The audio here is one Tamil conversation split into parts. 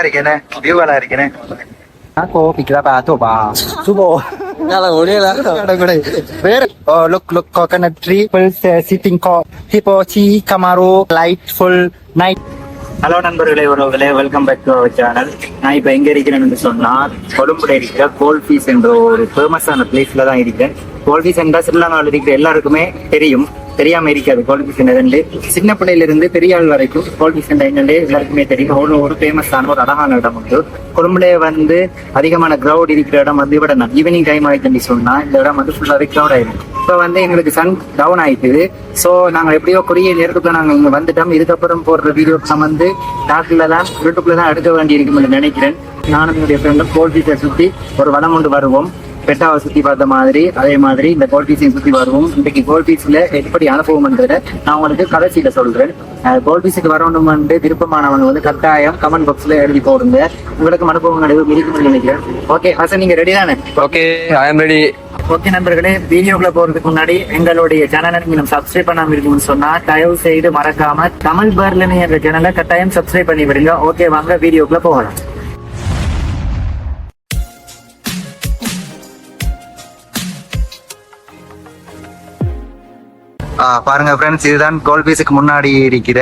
நல்லா இருக்கேனே வியூ நல்லா இருக்கேனே? Oh, look, look, coconut tree, people uh, sitting, co- Hippochi, Camaro, light, full night. Hello நண்பர்களே உறவுகளே welcome back to our channel நான் இப்போ எங்க இருக்கிறேன்னு சொன்னா கொழும்புல இருக்கிற கோல் பீஸ் என்ற ஒரு ஃபேமஸான பிளேஸ்ல தான் இருக்கேன். கோல் பீஸ் என்றா ஸ்ரீலங்காவில் இருக்கிற எல்லாருக்குமே தெரியும். தெரியாம இருக்காது கோல் பீஸ் சின்ன பிள்ளையில இருந்து பெரிய ஆள் வரைக்கும் கோல்டிஃபிஷன் பீஸ் எல்லாருக்குமே தெரியும். ஒரு ஒரு ஃபேமஸான ஒரு அழகான இடம் உண்டு. கொழும்புலே வந்து அதிகமான கிரௌட் இருக்கிற இடம் வந்து இவட நான் ஈவினிங் டைம் ஆயிடுச்சுன்னு சொன்னா இந்த இடம் வந்து ஃபுல்லாவே கிரௌட் ஆயிடும் இப்போ வந்து எங்களுக்கு சன் டவுன் ஆயிட்டுது. ஸோ நாங்கள் எப்படியோ குறுகிய நேரத்துக்குள்ள நாங்கள் இங்கே வந்துட்டோம். இதுக்கப்புறம் போடுற வீடியோஸ் வந்து டாக்ல தான் யூடியூப்ல தான் எடுக்க வேண்டியிருக்கும் நினைக்கிறேன். நானும் என்னுடைய ஃப்ரெண்டும் கோல் சுற்றி ஒரு வளம் கொண்டு வருவோம். பெட்டாவை சுற்றி பார்த்த மாதிரி அதே மாதிரி இந்த கோல் பீச்சையும் சுற்றி வருவோம். இன்றைக்கு கோல் பீச்சில் எப்படி அனுபவம்ன்றத நான் உங்களுக்கு கடைசியில் சொல்கிறேன் கோல் பீச்சுக்கு வரணும்னு விருப்பமானவங்க வந்து கட்டாயம் கமெண்ட் பாக்ஸில் எழுதி போடுங்க. உங்களுக்கு அனுபவங்கள் எதுவும் இருக்கும்னு நினைக்கிறேன். ஓகே ஹசன் நீங்கள் ரெடி தானே? Okay I am ready okay நண்பர்களே வீடியோக்குள்ள போறதுக்கு முன்னாடி எங்களுடைய சேனலை நீங்க சப்ஸ்கிரைப் பண்ணாம இருக்குன்னு சொன்னா தயவு செய்து மறக்காம தமிழ் பர்லனி என்ற சேனலை கட்டாயம் சப்ஸ்கிரைப் பண்ணி விடுங்க ஓகே வாங்க வீடியோக்குள்ள போகலாம். பாருங்க ஃப்ரெண்ட்ஸ் இதுதான் கோல்பீஸுக்கு முன்னாடி இருக்கிற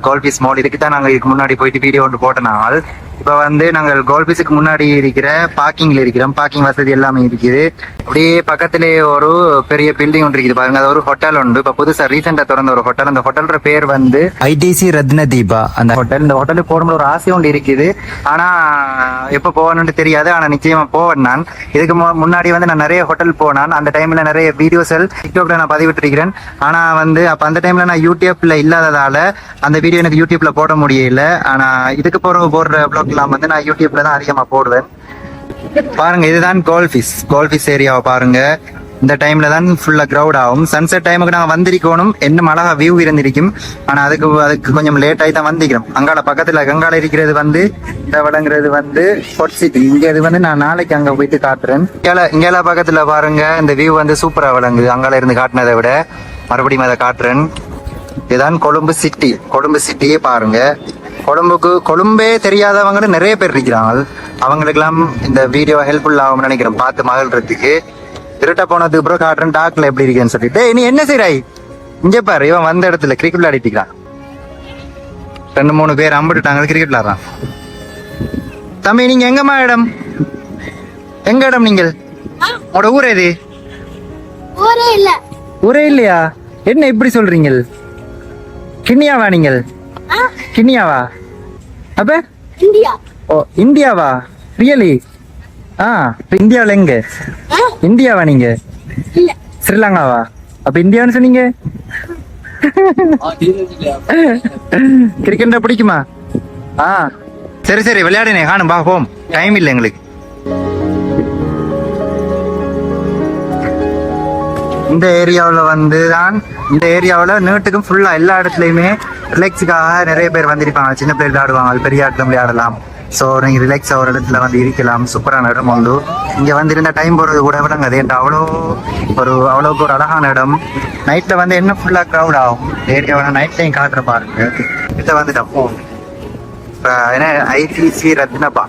கோல்பீஸ் மால் இதுக்கு தான் நாங்கள் இதுக்கு முன்னாடி போயிட்டு வீடியோ ஒன்று போட்ட நாள் இப்போ வந்து நாங்கள் கோல்பீஸுக்கு முன்னாடி இருக்கிற பார்க்கிங்ல இருக்கிறோம். பார்க்கிங் வசதி எல்லாமே இருக்குது. அப்படியே பக்கத்திலே ஒரு பெரிய பில்டிங் ஒன்று இருக்குது. பாருங்க அது ஒரு ஹோட்டல் உண்டு. இப்போ புதுசா ரீசெண்டா திறந்த ஒரு ஹோட்டல் அந்த ஹோட்டலோட பேர் வந்து ஐடிசி ரத்ன தீபா அந்த ஹோட்டல் இந்த ஹோட்டலுக்கு போகணும்னு ஒரு ஆசை ஒன்று இருக்குது. ஆனா எப்போ போகணும்னு தெரியாது. ஆனா நிச்சயமா போவேன் நான். இதுக்கு முன்னாடி வந்து நான் நிறைய ஹோட்டல் போனான். அந்த டைம்ல நிறைய வீடியோஸ்கள் டிக்டாக்ல நான் பதிவிட்டிருக்கிறேன். ஆனா வந்து அப்ப அந்த டைம்ல நான் யூடியூப்ல இல்லாததால அந்த வீடியோ எனக்கு யூடியூப்ல போட முடியல. ஆனா இதுக்கு போற போடுற ப்ளாக்லாம் வந்து நான் யூடியூப்ல தான் அதிகமா போடுவேன். பாருங்க இதுதான் கோல்ஃபிஸ் கோல்ஃபிஸ் ஏரியாவை பாருங்க. இந்த டைம்ல தான் ஃபுல்லா கிரௌட் ஆகும். சன்செட் டைமுக்கு நாங்கள் வந்திருக்கணும் என்ன அழகா வியூ இருந்திருக்கும். ஆனா அதுக்கு அதுக்கு கொஞ்சம் லேட் ஆகி தான் வந்திருக்கிறோம். அங்கால பக்கத்துல கங்கால இருக்கிறது வந்து இந்த வடங்கிறது வந்து ஃபோர்ட் சிட்டி இங்க இது வந்து நான் நாளைக்கு அங்க போயிட்டு காட்டுறேன். இங்கால இங்கால பக்கத்துல பாருங்க. இந்த வியூ வந்து சூப்பரா விளங்குது. அங்கால இருந்து காட்டினதை விட. மறுபடியும் அதை காட்டுறேன். இதுதான் கொழும்பு சிட்டி கொழும்பு சிட்டியே பாருங்க. கொழும்புக்கு கொழும்பே தெரியாதவங்க நிறைய பேர் இருக்கிறாங்க. அவங்களுக்கெல்லாம் இந்த வீடியோ ஹெல்ப்ஃபுல் ஆகும்னு நினைக்கிறேன். பார்த்து மகிழ்றதுக்கு. இருட்ட போனதுக்கு அப்புறம் காட்டுறேன் டாக்ல எப்படி இருக்கேன்னு சொல்லிட்டு. "டேய், நீ என்ன செய்றாய்? இங்க பாரு இவன் வந்த இடத்துல கிரிக்கெட் விளையாடிட்டு இருக்கான் ரெண்டு மூணு பேர் அம்பிட்டுட்டாங்க கிரிக்கெட் விளையாடுறான். தம்பி நீங்க எங்கம்மா இடம்? எங்க இடம் நீங்கள்? உங்களோட ஊர் எது? ஊரே இல்ல. ஊரே இல்லையா? என்ன இப்படி சொல்றீங்க கிண்ணியாவா நீங்கள்? ஆ, கிண்ணியாவா? அப்ப? இந்தியா. ஓ இந்தியாவா? ரியலி ஆ இந்தியாவில் எங்க? இந்தியாவா நீங்க? இல்ல. ஸ்ரீலங்காவா? அப்ப இந்தியான்னு சொன்னீங்க. கிரிக்கெட் பிடிக்குமா? ஆ. சரி சரி விளையாடுனே காணும் பா போம் டைம் இல்லை எங்களுக்கு. இந்த ஏரியாவில் வந்து தான் இந்த ஏரியாவில் நீட்டுக்கும் ஃபுல்லாக எல்லா இடத்துலையுமே ரிலாக்ஸுக்காக நிறைய பேர் வந்திருப்பாங்க. சின்ன பிள்ளை விளையாடுவாங்க பெரிய இடத்துல விளையாடலாம். ஸோ நீங்கள் ரிலாக்ஸ் ஒரு இடத்துல வந்து இருக்கலாம். சூப்பரான இடம் உண்டு. இங்கே வந்து டைம் போகிறது கூட விடங்க அது அவ்வளோ ஒரு அவ்வளோக்கு ஒரு அழகான இடம். நைட்டில் வந்து என்ன ஃபுல்லாக க்ரௌட் ஆகும்? ஏரியாவில் நைட் டைம் காட்டுற பாருங்க. கிட்ட வந்துட்டோம் இப்போ என்ன ஐசிசி ரத்னப்பா.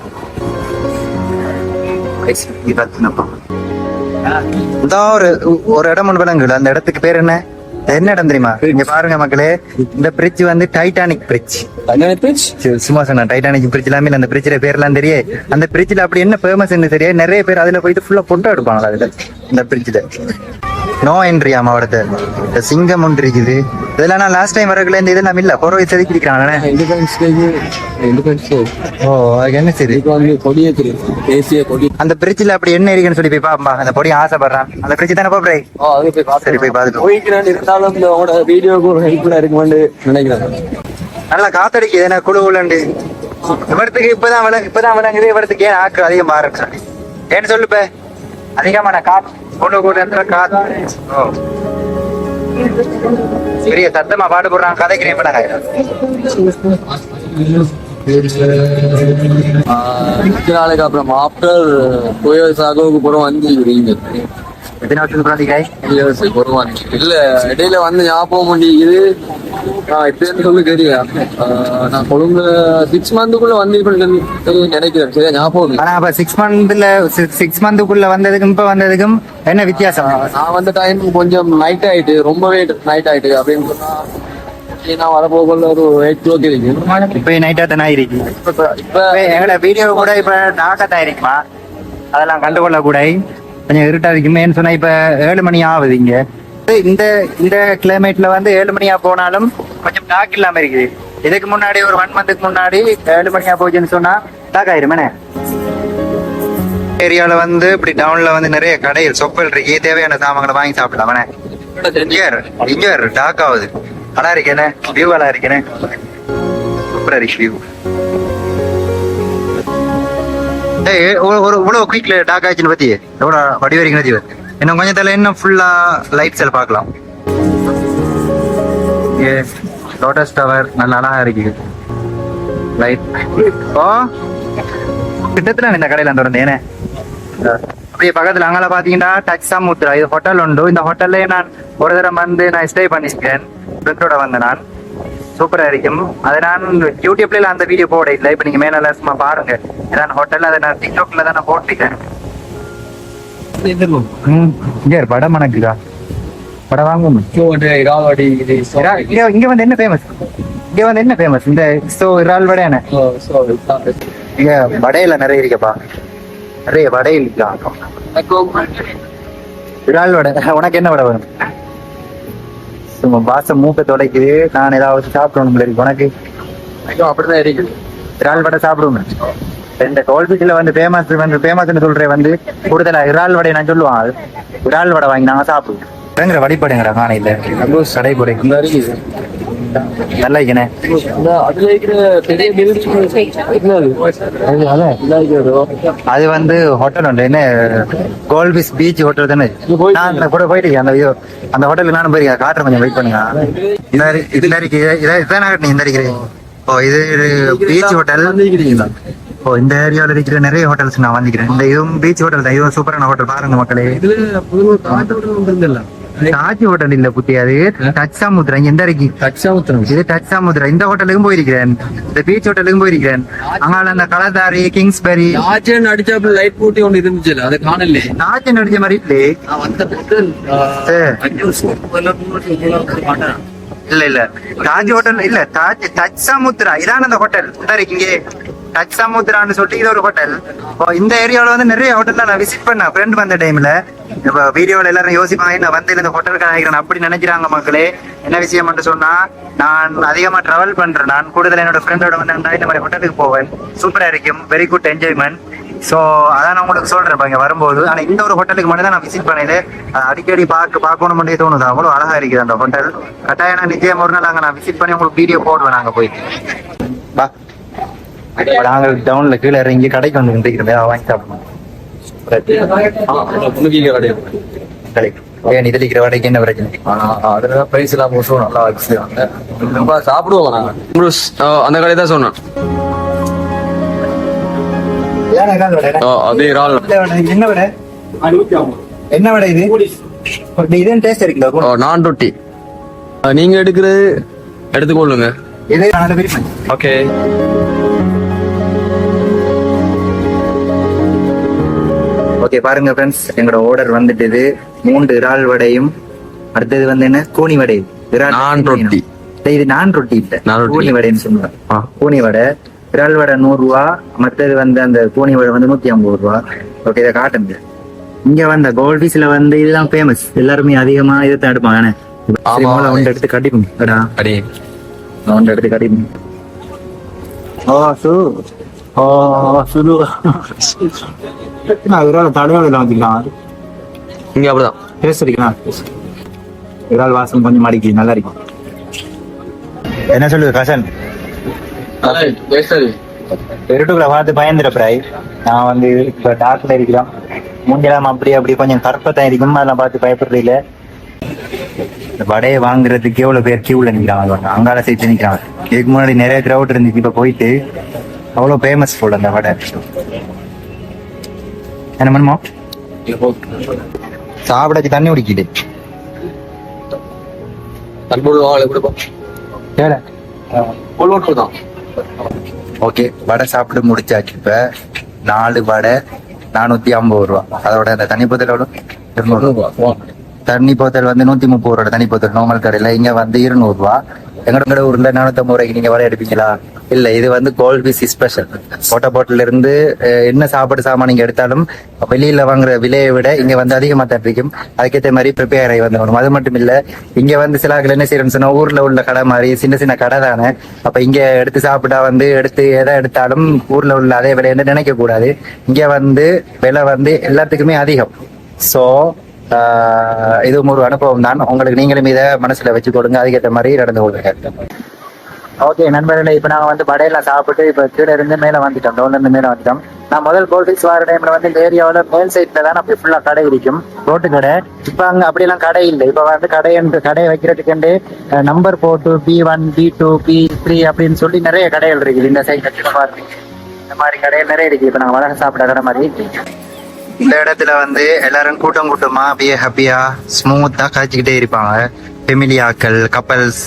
ஐசிசி ரத்னப்பா. இந்த ஒரு ஒரு இடம் ஒன்று விளங்குல அந்த இடத்துக்கு பேர் என்ன? என்ன இடம் தெரியுமா? இங்க பாருங்க மக்களே இந்த பிரிட்ஜ் வந்து டைட்டானிக் பிரிட்ஜ் சும்மா சொன்ன டைட்டானிக் பிரிட்ஜ் எல்லாமே அந்த பிரிட்ஜ்ல பேர்லாம் தெரிய. அந்த பிரிட்ஜ்ல அப்படி என்ன ஃபேமஸ் தெரிய நிறைய பேர் அதுல போயிட்டு ஃபுல்லா பொட்டோ எடுப்பாங்களா அதுல இந்த பிரிட்ஜ்ல நோ என்ட்ரி மாவட்டத்தை இந்த சிங்கம் ஒன்று இருக்குது. இதெல்லாம் நான் லாஸ்ட் டைம் வரக்குள்ள இந்த இதெல்லாம் இல்ல. பொறவை செதுக்கி இருக்கிறாங்க ஓ அதுக்கு என்ன சரி? தேசிய கொடி. அந்த பிரிட்ஜ்ல அப்படி என்ன இருக்குன்னு சொல்லி போய் பாப்பா. அந்த பொடி ஆசைப்படுறான். அந்த பிரிட்ஜ் தானே போய் ஆ அது போய் சரி போய் பாத்துட்டு போய்க்கிறேன். இருந்தாலும் இந்த உங்களோட வீடியோக்கு ஒரு ஹெல்ப்ஃபுல்லா இருக்குமான்னு நினைக்கிறேன். நல்லா காத்தடிக்குது. என்ன குழு உள்ளண்டு. இவரத்துக்கு இப்பதான் விளங்கு இப்பதான் விளங்குது. இவரத்துக்கு ஏன் ஆக்கள் அதிகமா இருக்கு சொல்லி. ஏன்னு சொல்லுப்ப அதிகமான காத்து கொண்டு கூட இடத்துல காத்து பெரிய சத்தமா பாட்டு கதைக்கிறேன் நாளைக்கு அப்புறம் ஆஃப்டர் டூ இயர்ஸ் ஆகவுக்கு அப்புறம் வந்து இருக்கீங்க எத்தனை வருஷத்துக்கு முன்னாடி காய் இல்ல இடையில வந்து ஞாபகம் முடியுது நான் இப்படின்னு சொல்லி தெரியும் ஆஹ் நான் கொழும்புல சிக்ஸ் மந்த்துக்குள்ள வந்திருப்பேன் தெரியும் நினைக்கிறேன். சரியா ஞாபகம். ஆனா அப்ப சிக்ஸ் மந்த்ல சிக்ஸ் மந்த்துக்குள்ள வந்ததுக்கும் இப்ப வந்ததுக்கும் என்ன வித்தியாசம்? நான் வந்த டைம் கொஞ்சம் நைட் ஆயிட்டு ரொம்பவே நைட் ஆயிட்டு அப்படின்னு சொன்னா நான் வரப்போகல ஒரு எயிட் ஓகே இருக்கு. இப்ப நைட்டா தானே இருக்கு இப்ப எங்களோட வீடியோ கூட இப்ப டாக்கா தான் இருக்குமா? அதெல்லாம் கண்டுகொள்ள கூட கொஞ்சம் இருட்டா இருக்குமேன்னு சொன்னா இப்ப ஏழு மணி ஆகுது இங்க. இந்த இந்த கிளைமேட்ல வந்து ஏழு மணியா போனாலும் கொஞ்சம் டாக் இல்லாம இருக்குது. இதுக்கு முன்னாடி ஒரு ஒன் மந்த்துக்கு முன்னாடி ஏழு மணியா போச்சுன்னு சொன்னா டாக் ஆயிருமேனே ஏரியால வந்து இப்படி டவுன்ல வந்து நிறைய கடைகள் சொப்பல் இருக்கு. தேவையான சாமான்களை வாங்கி சாப்பிடலாம். இங்க டாக் ஆகுது. நல்லா இருக்கேனே? வியூ நல்லா இருக்கேனே? சூப்பரா இருக்கு வியூ ஒரு- ஒரு இவ்வளவு குயிக்ல டாக் ஆச்சுன்னு பத்தி எவ்வளவு வடி வரைக்கும் ஜீவன் இன்னும் கொஞ்சம் தலை இன்னும் ஃபுல்லா லைட்ஸ் எல்லாம் பார்க்கலாம். லோட்டஸ் டவர் நல்ல அழகா இருக்கு. லைட் ஓ கிட்டத்துல இந்த கடையில திறந்து ஏனே அப்படியே பக்கத்துல அங்கால பாத்தீங்கன்னா டச் முத்ரா இது ஹோட்டல் உண்டு. இந்த ஹோட்டல்ல நான் ஒரு தடவை வந்து நான் ஸ்டே பண்ணிருக்கேன் ஃப்ரெண்டோட வந்தேன் நான். சூப்பரா இருக்கும் அதை நான் யூடியூப்ல அந்த வீடியோ போட இல்லை. இப்ப நீங்க மேல சும்மா பாருங்க. நான் ஹோட்டல்ல அதை நான் டிக்டாக்ல தான் நான் போட்டிருக்கேன். இங்க வடை வடை வாங்குவோம். இராவடி இது இறா- இங்க வந்து என்ன ஃபேமஸ் இங்க வந்து என்ன ஃபேமஸ் இந்த சோ இறால் வடையான. இங்க வடையில நிறைய இருக்கப்பா. நிறைய வடையில் இருக்கா இறால் வடை. உனக்கு என்ன வடை வேணும்? சும்மா வாசம் மூக்க தொலைக்குது. நான் ஏதாவது சாப்பிடணும் இருக்கு. உனக்கு? அப்படிதான் இறால் வடை சாப்பிடுவேன். இந்த கோல்பீட்டில் வந்து ஃபேமஸ் வந்து ஃபேமஸ்னு சொல்றேன் வந்து கூடுதலா இறால் வடை நான் சொல்லுவான். இறால் வடை வாங்கி நாங்க சாப்பிடுவோம் பயங்கர வழிபடுங்கடா காணையில கடை போடை நல்லா இருக்கனே அது? வந்து ஹோட்டல் உண்டு. என்ன கோல்பிஸ் பீச் ஹோட்டல் தானே? நான் அந்த கூட போயிட்டு அந்த இது அந்த ஹோட்டலுக்கு நானும் போயிருக்கேன். காட்டுறேன் கொஞ்சம் வெயிட் பண்ணுங்க. இதுல இருக்கு. இதான் இதான் நீ இந்த இருக்கிறேன் ஓ இது பீச் ஹோட்டல் ஓ இந்த ஏரியாவில் இருக்கிற நிறைய ஹோட்டல்ஸ் நான் வந்துக்கிறேன் இந்த இதுவும் பீச் ஹோட்டல் தான். இதுவும் சூப்பரான ஹோட்டல் பாருங்க மக்களே. தாஜ் ஹோட்டல் இல்ல புத்தி அது டச் சமுத்திரம் எந்த இருக்கு இது டச் சமுத்திரம் இந்த ஹோட்டலுக்கும் போயிருக்கிறேன். இந்த பீச் ஹோட்டலுக்கும் போயிருக்கிறேன். அங்கால அந்த கலதாரி கிங்ஸ்பெரி ஆச்சன் அடிச்சாப்புல லைட் பூட்டி ஒன்று இருந்துச்சுல அதை காணல. தாஜ் நடிச்ச மாதிரி இல்லையே இல்ல இல்ல. தாஜ் ஹோட்டல் இல்ல தாஜ் தஜ் சமுத்ரா. இதான் அந்த ஹோட்டல் இந்த இங்கே. டச் சமுத்திரான்னு சொல்லிட்டு இது ஒரு ஹோட்டல் இப்போ இந்த ஏரியாவில் வந்து நிறைய ஹோட்டல் நான் விசிட் பண்ணேன். ஃப்ரெண்ட் வந்த டைம்ல இப்போ வீடியோவில் எல்லாரும் யோசிப்பாங்க நான் வந்து இந்த ஹோட்டலுக்கு ஆகிறேன் அப்படி நினைக்கிறாங்க மக்களே. என்ன விஷயம் மட்டும் சொன்னா நான் அதிகமா டிராவல் பண்றேன். நான் கூடுதல் என்னோட ஃப்ரெண்டோட வந்து இந்த மாதிரி ஹோட்டலுக்கு போவேன். சூப்பராக இருக்கும். வெரி குட் என்ஜாய்மெண்ட் ஸோ அதான் நான் உங்களுக்கு சொல்றேன். இப்ப இங்க வரும்போது ஆனா இந்த ஒரு ஹோட்டலுக்கு மட்டும் தான் நான் விசிட் பண்ணது அடிக்கடி பார்க்க பார்க்கணும் மட்டும் தோணுது. அவ்வளவு அழகா இருக்குது அந்த ஹோட்டல் கட்டாயம் நான் நிச்சயம் ஒரு நாள் அங்க நான் விசிட் பண்ணி உங்களுக்கு வீடியோ போடுவேன் நாங்க போய். பா இப்ப நாங்க டவுன்ல கீழே இறங்கி கடைக்கு வந்து நின்றுக்கிறோம் ஏதாவது வாங்கி சாப்பிடணும் ஏன் இதுல இருக்கிற வடைக்கு என்ன பிரச்சனை? அதுல பிரைஸ் எல்லாம் நல்லா வச்சுருக்காங்க ரொம்ப சாப்பிடுவோம் நாங்க. ப்ரூஸ் அந்த கடை தான் சொன்னேன். அதே இறால். என்ன வடை? என்ன வடை? இது? இது டேஸ்ட் இருக்குல்ல நான் ரொட்டி. நீங்க எடுக்கிறது எடுத்துக்கொள்ளுங்க. இது ஓகே. ஓகே பாருங்க ஃப்ரெண்ட்ஸ் எங்களோட ஆர்டர் வந்துட்டது. மூன்று இறால் வடையும் அடுத்தது வந்து என்ன? கூனி வடை. இறால் நான் ரொட்டி. இது நான் ரொட்டி இல்ல. கூனி வடைன்னு சொல்லுவேன் ஆ. கூனி வடை. இறால் வடை நூறு ரூபா மற்றது வந்து அந்த கூனி வடை வந்து நூத்தி ஐம்பது ரூபா. ஓகே இதை காட்டுங்க. இங்க வந்த கோல்டிஸ்ல வந்து இதுதான் ஃபேமஸ் எல்லாருமே அதிகமா இதை தான் எடுப்பாங்க. ஒன்று எடுத்து கட்டிப்போம் எடா அடி. ஒன்று எடுத்து கட்டிப்போம் ஓ சு. ஓ சுலு நான் இறால் தடவை வச்சுக்கலாம் இங்க அப்படிதான். அடிக்கலாம் இறால் வாசம் கொஞ்சம் அடிக்கு நல்லா இருக்கும். என்ன சொல்லுது கசன்? இருட்டுக்குள்ள பார்த்து பயந்துட பிராய். நான் வந்து இப்ப டாக்ல இருக்கிறோம். மூஞ்சலாம் அப்படி அப்படி கொஞ்சம் கற்பத்தான் இருக்கும். அதெல்லாம் பார்த்து பயப்படுறது இல்ல. இந்த வடையை வாங்குறதுக்கு எவ்வளவு பேர் கியூல நிக்கிறாங்க. அங்கால சேர்த்து நிக்கிறாங்க. இதுக்கு முன்னாடி நிறைய கிரௌட் இருந்துச்சு. இப்ப போயிட்டு அவ்வளவு ஃபேமஸ் ஃபுட் அந்த வடை. என்ன பண்ணுமோ சாப்பிடச்சு தண்ணி குடிக்குது. தன்போடு வாழை கொடுப்போம். கொள்வோட்டு தான் ஓகே வடை சாப்பிட்டு முடிச்சாச்சு இப்ப. நாலு வடை நானூத்தி ஐம்பது ரூபா. அதோட அந்த தண்ணி போத்தல் எவ்வளவு? இருநூறு. தண்ணி போத்தல் வந்து நூத்தி முப்பது ரூபா தண்ணி போத்தல் நார்மல் கடையில. இங்க வந்து இருநூறு ரூபா. எங்களோட ஊர்ல நானூத்தம்பது ரூபாய்க்கு நீங்க வடை எடுப்பீங்களா? இல்ல இது வந்து கோல்ட் பீஸ் ஸ்பெஷல் போட்டா பாட்டில இருந்து என்ன சாப்பாடு சாமான் நீங்க எடுத்தாலும் வெளியில வாங்குற விலையை விட இங்க வந்து அதிகமா தான் அதுக்கேற்ற மாதிரி ப்ரிப்பேர் ஆகி வந்துடணும் அது மட்டும் இல்ல இங்க வந்து சில என்ன செய்யணும்னு சொன்னா ஊர்ல உள்ள கடை மாதிரி சின்ன சின்ன கடை தானே. அப்ப இங்க எடுத்து சாப்பிட்டா வந்து எடுத்து எதை எடுத்தாலும் ஊர்ல உள்ள அதே விலைன்னு நினைக்க கூடாது. இங்க வந்து விலை வந்து எல்லாத்துக்குமே அதிகம். சோ இதுவும் ஒரு அனுபவம் தான். உங்களுக்கு நீங்களும் இதை மனசுல வச்சு கொடுங்க. அதுக்கேற்ற மாதிரி நடந்து கொள்ளுங்க. ஓகே நண்பர்களே இப்ப நாங்க வந்து படையெல்லாம் சாப்பிட்டு இப்ப கீழே இருந்து மேல வந்துட்டோம். டவுன்ல இருந்து மேல வந்துட்டோம். நான் முதல் கோல்ஃபிக்ஸ் வர டைம்ல வந்து இந்த ஏரியாவில மேல் சைட்ல தான் அப்படி ஃபுல்லா கடை இருக்கும். ரோட்டு கடை. இப்ப அங்க அப்படியெல்லாம் கடை இல்லை. இப்ப வந்து கடை என்று கடை வைக்கிறதுக்கு நம்பர் போட்டு B one B two B three அப்படின்னு சொல்லி நிறைய கடைகள் இருக்குது. இந்த சைட்ல பாருங்க. இந்த மாதிரி கடைகள் நிறைய இருக்கு இப்ப நாங்க வடகை சாப்பிட கடை மாதிரி. இந்த இடத்துல வந்து எல்லாரும் கூட்டம் கூட்டமா அப்படியே ஹாப்பியா ஸ்மூத்தா காய்ச்சிக்கிட்டே இருப்பாங்க. ஃபெமிலி ஆக்கள் கப்பல்ஸ்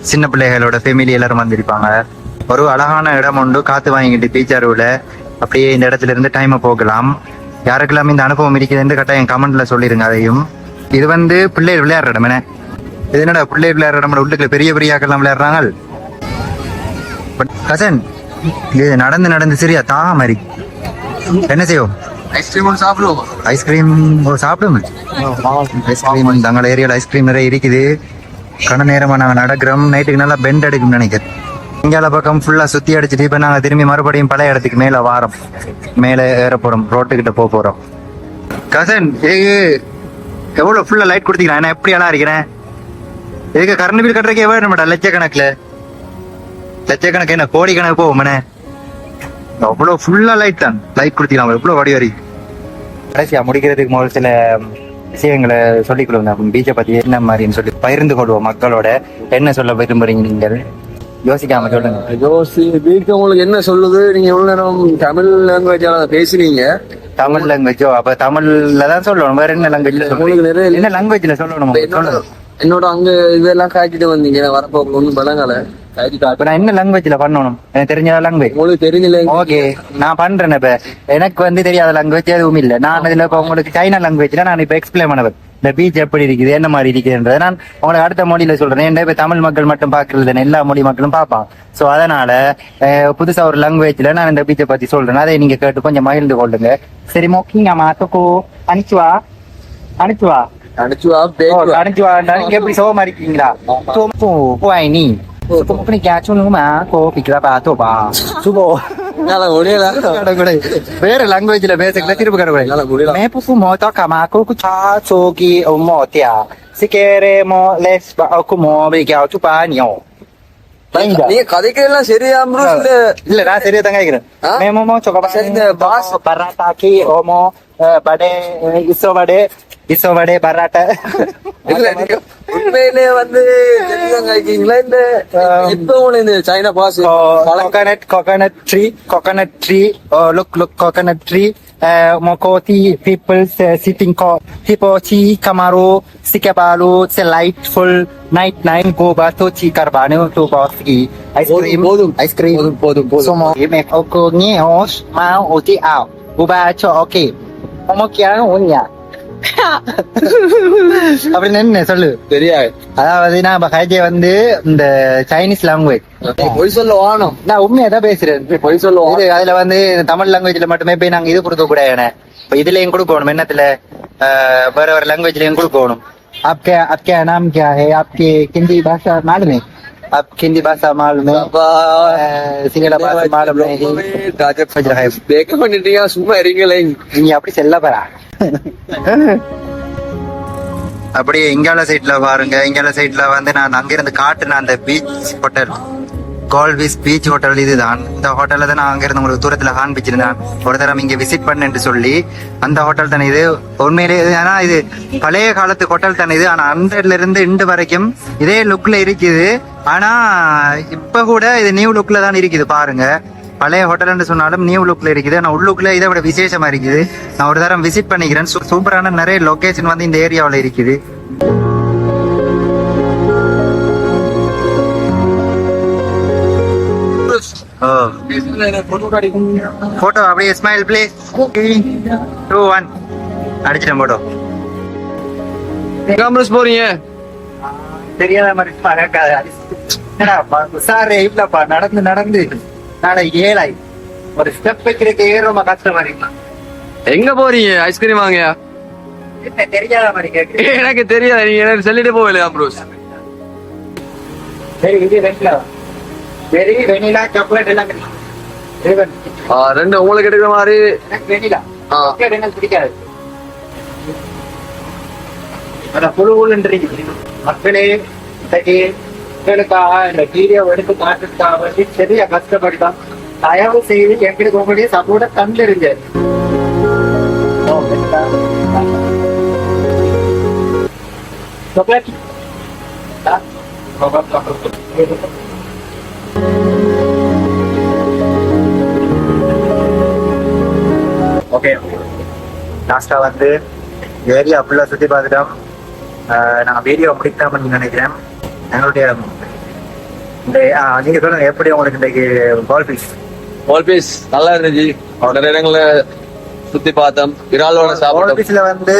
சின்ன பிள்ளைகளோட ஃபெமிலி எல்லாரும் வந்திருப்பாங்க. ஒரு அழகான இடம் உண்டு. காத்து வாங்கிக்கிட்டு பீச் அருவுல. அப்படியே இந்த இடத்துல இருந்து டைமை போகலாம். யாருக்கெல்லாம் இந்த அனுபவம் இருக்குதுன்னு கட்டாயம் கமெண்ட்ல சொல்லிருங்க அதையும். இது வந்து பிள்ளைகள் விளையாடுற இடம் என்ன? இது என்னடா பிள்ளைகள் விளையாடுற இடம்? உள்ளுக்குள்ள பெரிய பெரிய ஆக்கெல்லாம் விளையாடுறாங்க. பட் கசன் இது நடந்து நடந்து சரியா? தாங்க மாதிரி. என்ன செய்வோம் ஐஸ்கிரீம் சாப்பிடுவோம். ஐஸ்கிரீம் சாப்பிடுங்க ஐஸ்கிரீம் தங்கள் ஏரியாவில் ஐஸ்கிரீம் நிறைய இருக்குது. கன நேரமாக நாங்கள் நடக்கிறோம். நைட்டுக்கு நல்லா பெண்ட் அடிக்கும்னு நினைக்கிறேன். இங்கால பக்கம் ஃபுல்லாக சுற்றி அடிச்சுட்டு இப்போ நாங்கள் திரும்பி மறுபடியும் பழைய இடத்துக்கு மேலே வாரம். மேலே ஏற போகிறோம் ரோட்டுக்கிட்ட போக போகிறோம் கசன் ஏ எவ்வளோ ஃபுல்லாக லைட் கொடுத்தீங்களா? நான் எப்படி எல்லாம் இருக்கிறேன் இதுக்கு கரண்ட் பில் கட்டுறதுக்கு எவ்வளோ நம்மடா லட்சக்கணக்கில். லட்சக்கணக்கு என்ன? கோடி கணக்கு போவோமனே அவ்வளோ ஃபுல்லாக லைட் தான். லைட் கொடுத்தீங்களா? எவ்வளோ வடி வரி கடைசியா முடிக்கிறதுக்கு முதல் சில விஷயங்களை சொல்லிக் கொடுங்க பீச்சை பத்தி என்ன மாதிரின்னு சொல்லி பகிர்ந்து கொள்வோம் மக்களோட. என்ன சொல்ல விரும்புறீங்க நீங்கள்? யோசிக்காம சொல்லுங்க. ஜோசி வீட்டு உங்களுக்கு என்ன சொல்லுது? நீங்க எவ்வளவு நேரம் தமிழ் லாங்குவேஜால பேசுறீங்க தமிழ் லாங்குவேஜோ அப்ப தமிழ்ல தான் சொல்லணும். வேற என்ன லாங்குவேஜ்ல உங்களுக்கு என்ன லாங்குவேஜ்ல சொல்லணும்? என்னோட அங்க இதெல்லாம் காய்ச்சிட்டு வந்தீங்க. வரப்போ ஒன்றும் பலங்கால இப்ப நான் என்ன லாங்குவேஜ்ல பண்ணணும் எனக்கு தெரிஞ்ச லாங்குவேஜ் உங்களுக்கு தெரியல ஓகே நான் பண்றேன் இப்ப எனக்கு வந்து தெரியாத லாங்குவேஜ் எதுவும் இல்ல நான் இதுல இப்ப உங்களுக்கு சைனா லாங்குவேஜ்ல நான் இப்ப எக்ஸ்பிளைன் பண்ணுவேன் இந்த பீச் எப்படி இருக்குது என்ன மாதிரி இருக்குதுன்றதை நான் உங்களுக்கு அடுத்த மொழியில சொல்றேன் ஏன்னா இப்ப தமிழ் மக்கள் மட்டும் பாக்குறது எல்லா மொழி மக்களும் பார்ப்பான் சோ அதனால புதுசா ஒரு லாங்குவேஜ்ல நான் இந்த பீச்சை பத்தி சொல்றேன் அதை நீங்க கேட்டு கொஞ்சம் மகிழ்ந்து கொள்ளுங்க சரி மோக்கிங்க மாத்துக்கோ அனுச்சுவா அனுச்சுவா அனுச்சு வா ஓ, பேச்சு அனுச்சுவா நீங்க எப்படி சோகமா இருக்கீங்களா சோ போய் நீ సో ఇప్పుడు క్యాచ్ మాకు పిగ్గిలపాతో బా శుభో நல்லா முடியல கடகுடை வேற லாங்குவேஜ்ல பேசிக்கல திரும்ப கடகுடை நல்லா முடியல மேப்புக்கு மோட்டோ கமாக்கு குச்சா சோகி மோட்டியா சிக்கேரே மோ லெஸ் பாக்கு மோ பிகாவு துபானியோ நீங்க கதைக்கிறதெல்லாம் சரியா ப்ரூஸ் இல்ல நான் சரியா தான் கேக்குறேன் இந்த பாஸ் o mo bade iso bade iso bade barata இல்ல உண்மையிலே வந்து இல்ல எப்ப உங்களுக்கு இந்த சைனா பாஸ் tree coconut tree oh look look coconut tree uh, Eh, Mokoti people sitting ko Hipochi Kamaro Sikabalo Delightful Night Nine Goba Tochi Carbano to Boski Ice Cream Ice Cream Somo Mek Oko Nyeos Mao Oti Ao. Goba Cho Okay. Omokiano Unya. அப்படின்னு என்ன சொல்லு தெரியாது அதாவது நான் இப்ப கைஜே வந்து இந்த சைனீஸ் லாங்குவேஜ் பொய் சொல்ல வானம் நான் உண்மையா தான் பேசுறேன் பொய் சொல்ல வானம் இது அதுல வந்து இந்த தமிழ் லாங்குவேஜ்ல மட்டுமே போய் நாங்க இது கொடுக்க கூடாது இப்ப இதுலயும் கொடுக்கணும் என்னத்துல அஹ், வேற வேற லாங்குவேஜ்லயும் கொடுக்கணும் आपके आपका नाम क्या है आपके हिंदी भाषा मालूम है आप हिंदी भाषा मालूम है अह, सिंगला भाषा मालूम है பேக்க பண்ணிட்டீங்க சும்மா இருக்கீங்களே நீ அப்படி செல்ல போறா அப்படியே இங்கால சைட்ல பாருங்க இங்கால சைட்ல வந்து நான் அங்கிருந்து காட்டுன அந்த பீச் ஹோட்டல் கால்விஸ் பீச் ஹோட்டல் இதுதான். இந்த ஹோட்டல்ல தான் நான் அங்கிருந்து உங்களுக்கு தூரத்துல காண்பிச்சிருந்தேன். ஒரு தரம் இங்க விசிட் பண்ணேன்னு சொல்லி அந்த ஹோட்டல் தானே இது? உண்மையிலே ஏன்னா இது பழைய காலத்து ஹோட்டல் தானே இது? ஆனா அந்த இருந்து இன்று வரைக்கும் இதே லுக்ல இருக்குது. ஆனா இப்ப கூட இது நியூ லுக்ல தான் இருக்குது பாருங்க. பழைய ஹோட்டல்னு சொன்னாலும் நியூ லுக்ல இருக்குது. ஆனா உள்ளுக்குள்ள இதை விட விசேஷமா இருக்குது. நான் ஒரு தரம் விசிட் பண்ணிக்கிறேன் சூப்பரான நிறைய லொகேஷன் வந்து இந்த ஏரியாவில் இருக்குது. போட்டோ அப்படியே ஸ்மைல் ப்ளீஸ் டூ ஒன் அடிச்சிட்டேன் போட்டோ எங்க அம்பரஸ் போறீங்க? தெரியாத மாதிரி சார் இல்லப்பா நடந்து நடந்து. நாளை ஏழாய். ஒரு ஸ்டெப் வைக்கிறதுக்கு ஏறோமா கஷ்டமா இருக்குமா எங்க போறீங்க? ஐஸ்கிரீம் வாங்க. என்ன தெரியாத மாதிரி எனக்கு தெரியாது. நீங்க எனக்கு சொல்லிட்டு போகல அம்பரோஸ் சரி இது ரெண்டுல வெரி வெனிலா சாக்லேட் எல்லாம். ரெண்டு உங்களுக்கு எடுக்கிற மாதிரி? பிடிக்காது. மக்களே மக்களுக்காக இந்த வீடியோ எடுத்து காட்டுறதுக்காக வேண்டி சரியா கஷ்டப்பட்டான் தயவு செய்து எங்களுக்கு உங்களுடைய சப்போர்ட்ட தந்துருங்க லாஸ்டா வந்து ஏரியா ஃபுல்லா சுத்தி பார்த்துட்டோம். நாங்க வீடியோ முடிக்கலாம்னு நினைக்கிறேன். எங்களுடைய இந்த நீங்க சொல்லுங்க எப்படி உங்களுக்கு இன்றைக்கு பால் பீஸ் வால் பீஸ் நல்லா இருந்துச்சு. நிறைய இடங்கள சுத்தி பார்த்தோம். இறாலோட பீஸ்ல வந்து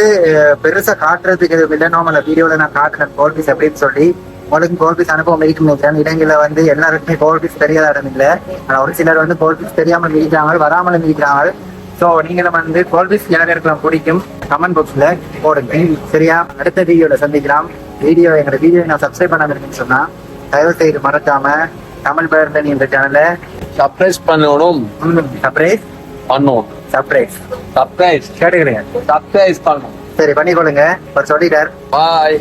பெருசா காட்டுறதுக்கு எதுவும் இல்லை. நார்மலா வீடியோல நான் காட்டுறேன் பால் பீஸ் அப்படின்னு சொல்லி. உங்களுக்கு கோல் பீஸ் அனுபவம் இருக்கும் நினைக்கிறேன். இடங்கள வந்து எல்லாருக்குமே கோல் பீஸ் தெரியாத இடம் இல்லை. ஆனா ஒரு சிலர் வந்து கோல் பீஸ் தெரியாமல் இருக்கிறாங்க வராமல் இருக்கிறாங்க ஸோ நீங்களும் வந்து கோல் பீஸ் யார் யாருக்கெல்லாம் பிடிக்கும் கமெண்ட் பாக்ஸ்ல போடுங்க. சரியா? அடுத்த வீடியோல சந்திக்கலாம். வீடியோ எங்களோட வீடியோ நான் சப்ஸ்கிரைப் பண்ணாம இருக்குன்னு சொன்னா தயவு செய்து மறக்காம தமிழ் பேரண்டனி என்ற சேனலை சர்ப்ரைஸ் பண்ணணும். சர்ப்ரைஸ் பண்ணணும். சர்ப்ரைஸ் சர்ப்ரைஸ் கேட்டுக்கிறேன். சர்ப்ரைஸ் பண்ணணும். சரி பண்ணிக்கொள்ளுங்க. அவர் சொல்லிட்டார். பாய்